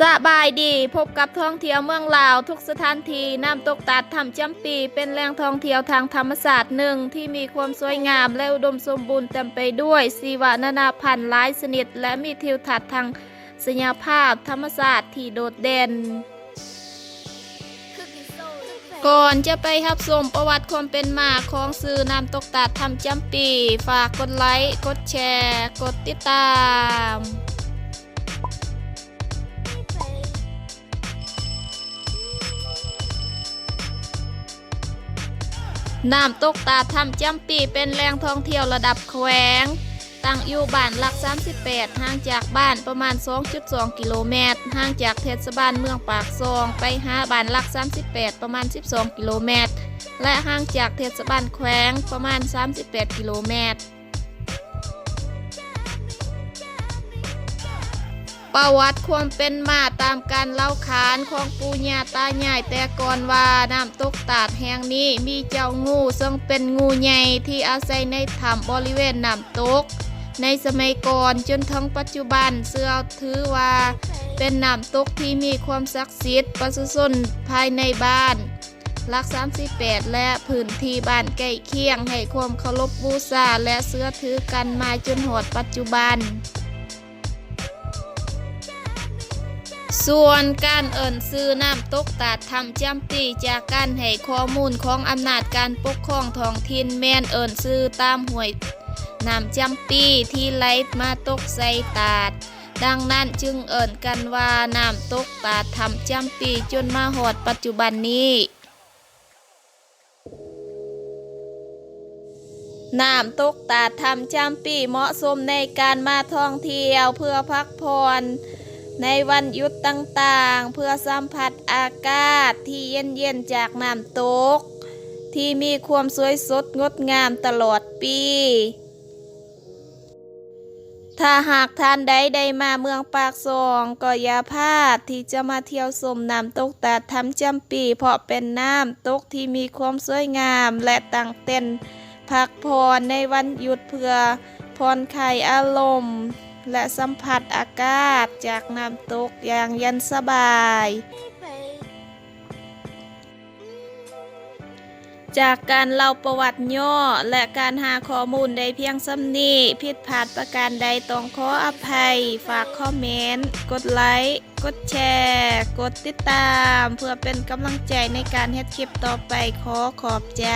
สบายดีพบกับท่องเที่ยวเมืองลาว ทุกสถานที่น้ำตกตาดถ้ำจำปี เป็นแหล่งท่องเที่ยวทางธรรมศาสตร์หนึ่งที่มีความสวยงามและอุดมสมบูรณ์เต็มไปด้วยสีวะนานาพันธุ์หลายชนิด และมีทิวทัศน์ทางศัลยภาพธรรมศาสตร์ที่โดดเด่น ก่อนจะไปรับชมประวัติความเป็นมาของสื่อน้ำตกตาดทำจำปี ฝากกดไลค์กดแชร์ กดติดตาม น้ำตกตาทำจำปีเป็นแหล่งท่องเที่ยวระดับแขวง ตั้งอยู่บ้านหลัก 38 ห่างจากบ้านประมาณ 2.2 กิโลเมตร ห่างจากเทศบาลเมืองปากซอง ไปหาบ้านหลัก 38 ประมาณ 12 กิโลเมตร และห่างจากเทศบาลแขวงประมาณ 38 กิโลเมตร ประวัติความเป็นมาตามการเล่าขานของปู่ย่าตายายแต่ก่อนว่าน้ำตกตาดแห่งนี้มีเจ้างูซึ่งเป็นงูใหญ่ที่อาศัยในถ้ำบริเวณน้ำตก ในสมัยก่อนจนถึงปัจจุบันเสื่อถือว่า เป็นน้ำตกที่มีความศักดิ์สิทธิ์ประสุชนภายในบ้านลัก 38 และพื้นที่บ้านใกล้เคียงให้ความเคารพบูชาและเสื่อถือกันมาจนหอดปัจจุบัน ส่วนการเอิ่นซื้อน้ำตกตาดทำจำปีจากการให้ข้อมูลของอำนาจการปกครองท้องถิ่นแม่นเอิ่นซื้อตามหวยน้ำจำปีที่ไหลมาตกใส่ตาด ดังนั้นจึงเอิ่นกันว่าน้ำตกตาดทำจำปีจนมาหอดปัจจุบันนี้น้ำตกตาดทำจำปีเหมาะสมในการมาท่องเที่ยวเพื่อพักผ่อน ในวันหยุดต่างๆ เพื่อสัมผัสอากาศที่เย็นๆจากน้ำตก ที่มีความสวยสดงดงามตลอดปี ถ้าหากท่านใดได้มาเมืองปากซองก็อย่าพลาดที่จะมาเที่ยวชมน้ำตกตาทำจำปี เพราะเป็นน้ำตกที่มีความสวยงามและตั้งเต้นพักผ่อนในวันหยุดเพื่อผ่อนคลายอารมณ์ และสัมผัสอากาศจากน้ำตกอย่างเย็นสบาย จากการเล่าประวัติย่อและการหาข้อมูลได้เพียงสำนี้ผิดพลาดประการใดต้องขออภัย ฝากคอมเมนต์ กดไลค์ กดแชร์ กดติดตาม เพื่อเป็นกำลังใจในการเฮ็ดคลิปต่อไปขอขอบใจ